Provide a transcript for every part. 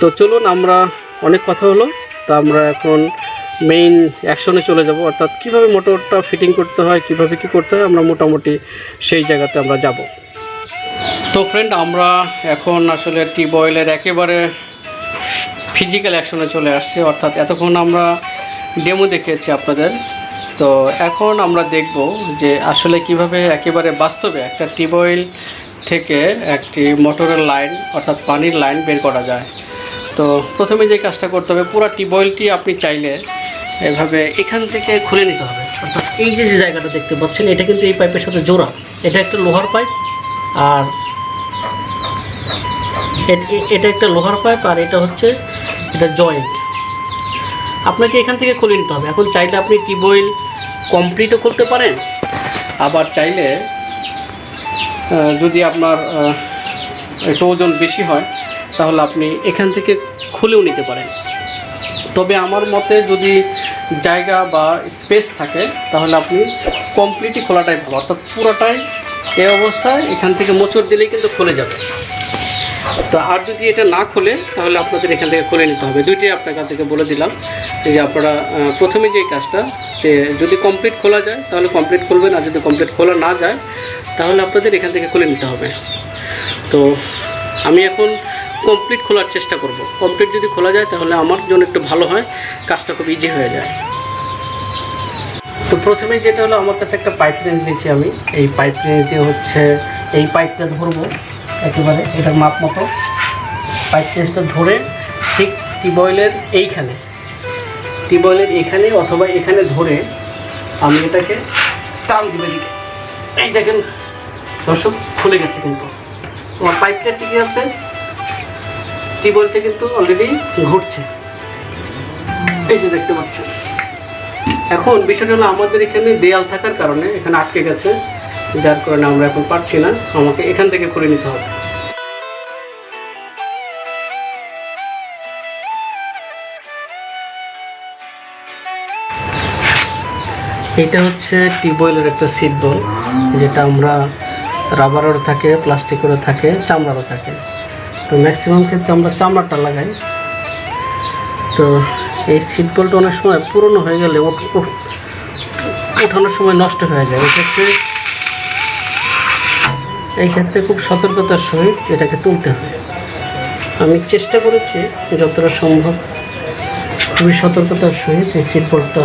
তো চলুন আমরা অনেক কথা হলো, তো আমরা এখন মেইন অ্যাকশনে চলে যাব। অর্থাৎ কীভাবে মোটরটা ফিটিং করতে হয়, কীভাবে কি করতে হয়, আমরা মোটামুটি সেই জায়গাতে আমরা যাব। তো ফ্রেন্ড আমরা এখন আসলে টিউব অয়েলের একেবারে ফিজিক্যাল অ্যাকশনে চলে আসছি। অর্থাৎ এতক্ষণ আমরা ডেমো দেখিয়েছি আপনাদের। তো এখন আমরা দেখব যে আসলে কীভাবে একেবারে বাস্তবে একটা টিউব অয়েল থেকে একটি মোটরের লাইন অর্থাৎ পানির লাইন বের করা যায়। তো প্রথমে যে কাজটা করতে হবে পুরো টিউব অয়েলটি আপনি চাইলে এভাবে এখান থেকে খুলে নিতে হবে। অর্থাৎ এই যে যে জায়গাটা দেখতে পাচ্ছেন এটা কিন্তু এই পাইপের সাথে জোড়া। এটা একটা লোহার পাইপ আর এটা একটা লোহার পাইপ আর এটা হচ্ছে এটা জয়েন্ট। আপনাকে এখান থেকে খুলে নিতে হবে। এখন চাইলে আপনি টিউবওয়েল কমপ্লিটও করতে পারেন। আবার চাইলে যদি আপনার একটু ওজন বেশি হয় তাহলে আপনি এখান থেকে খুলেও নিতে পারেন। তবে আমার মতে যদি জায়গা বা স্পেস থাকে, তাহলে আপনি কমপ্লিটই খোলাটাই ভালো। অর্থাৎ পুরোটাই এই অবস্থায় এখান থেকে মোচড় দিলেই কিন্তু খুলে যাবে। তো আর যদি এটা না খোলে, তাহলে আপনাদের এখান থেকে খুলে নিতে হবে। দুইটাই আপনার কাছ থেকে বলে দিলাম। যে আপনারা প্রথমে যে কাজটা যে যদি কমপ্লিট খোলা যায়, তাহলে কমপ্লিট খুলবেন। আর যদি কমপ্লিট খোলা না যায়, তাহলে আপনাদের এখান থেকে খুলে নিতে হবে। তো আমি এখন কমপ্লিট খোলার চেষ্টা করব। কমপ্লিট যদি খোলা যায় তাহলে আমার জন্য একটু ভালো হয়, কাজটা খুব ইজি হয়ে যায়। তো প্রথমে যেটা হলো, আমার কাছে একটা পাইপ রেঞ্জ দিয়েছি আমি। এই পাইপ রেঞ্জ দিয়ে হচ্ছে, এই পাইপটা ধরবো একেবারে এটার মাপ মতো। পাইপ রেঞ্জটা ধরে ঠিক টিউবওয়েলের এইখানে টিউবওয়েলের এখানে অথবা এখানে ধরে আমি এটাকে টান দিবে দিকে এই দেখেন, দর্শক, খুলে গেছে কিন্তু। আমার পাইপটা ঠিকই আছে। টিউবওয়েলটা কিন্তু অলরেডি ঘুরছে। এই যে দেখতে পাচ্ছেন। এখন বিষয়টা হলো আমাদের এখানে দেয়াল থাকার কারণে এখানে আটকে গেছে, যার কারণে আমরা এখন পারছি না। আমাকে এখান থেকে খুলে নিতে হবে। এটা হচ্ছে টিউবওয়েলের একটা বল যেটা আমরা রাবারেরও থাকে, প্লাস্টিকেরও থাকে, চামড়ারও থাকে। তো ম্যাক্সিমাম ক্ষেত্রে আমরা চামড়াটা লাগাই। তো এই সিট বলটা অনেক সময় পুরনো হয়ে গেলে ওঠানোর সময় নষ্ট হয়ে যায়। এক্ষেত্রে এই ক্ষেত্রে খুব সতর্কতার সহিত এটাকে তুলতে হয় আমি চেষ্টা করেছি যতটা সম্ভব খুবই সতর্কতার সহিত এই সিট বলটা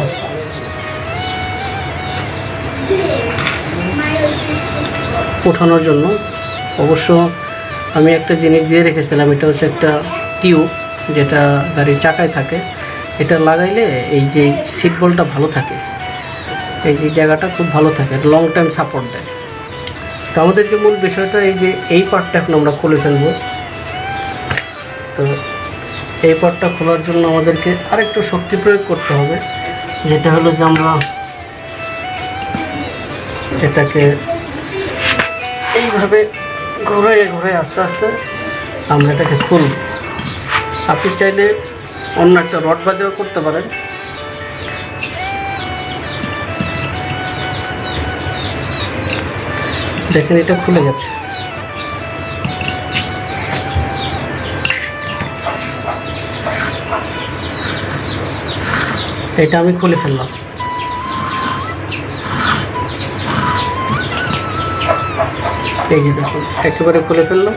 ওঠানোর জন্য। অবশ্য আমি একটা জিনিস দিয়ে রেখেছিলাম, এটা হচ্ছে একটা টিউব যেটা গাড়ির চাকায় থাকে। এটা লাগাইলে এই যে সিট বলটা ভালো থাকে। এই যে জায়গাটা খুব ভালো থাকে লং টাইম সাপোর্ট দেয়। তো আমাদের যে মূল বিষয়টা, এই যে এই পার্টটা এখন আমরা খুলে ফেলব। তো এই পার্টটা খোলার জন্য আমাদেরকে আরেকটু শক্তি প্রয়োগ করতে হবে, যেটা হলো যে আমরা এটাকে এইভাবে ঘুরে ঘুরে আস্তে আস্তে আমরা এটাকে খুলব আপনি চাইলে অন্য একটা রড বাজাও করতে পারেন। দেখেন, এটা খুলে গেছে। এটা আমি খুলে ফেললাম। এই যে দেখুন একেবারে খুলে ফেললাম।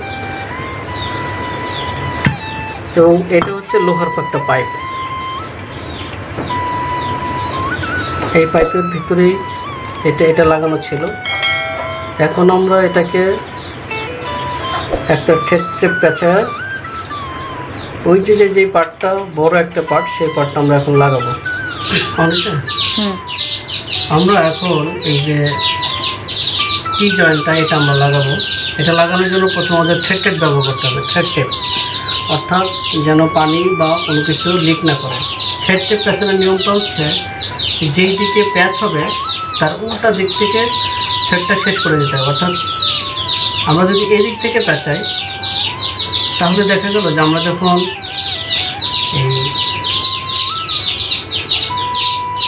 এবং এটা হচ্ছে লোহার একটা পাইপ। এই পাইপের ভিতরেই এটা এটা লাগানো ছিল। এখন আমরা এটাকে একটা ক্ষেত্রে পেঁচায় ওই যে যে যেই পার্টটা বড় একটা পার্ট সেই পার্টটা আমরা এখন লাগাবো। আমরা এখন এই যে কি জয়েন্টটা এটা আমরা লাগাবো? এটা লাগানোর জন্য প্রথমে আমাদের থ্রেড টেপ ব্যবহার করতে হবে থ্রেড টেপ। অর্থাৎ যেন পানি বা কোনো কিছু লিক না করে। থ্রেড টেপ প্যাচের নিয়মটা হচ্ছে, যেই দিকে প্যাচ হবে, তার উল্টা দিক থেকে থ্রেডটা শেষ করে দিতে হবে। অর্থাৎ আমরা যদি এই দিক থেকে প্যাঁচাই, তাহলে দেখা গেল যে আমরা যখন এই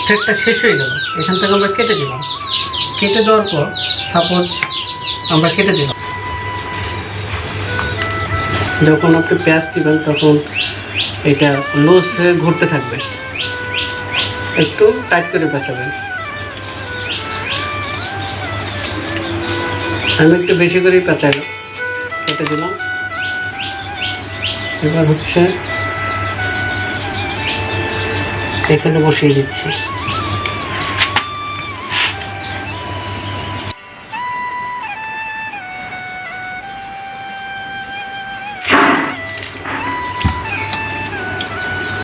থ্রেডটা শেষ হয়ে গেল, এখান থেকে আমরা কেটে দিলাম। কেটে দেওয়ার পর সাপোজ আমরা কেটে দিলাম। যখন আপনি পেঁয়াজ দিবেন, তখন এটা লুজ হয়ে ঘুরতে থাকবে। একটু টাইট করে পেঁচাবেন। আমি একটু বেশি করেই পেঁচাইলাম। কেটে দিলাম। এবার হচ্ছে এখানে বসিয়ে দিচ্ছি।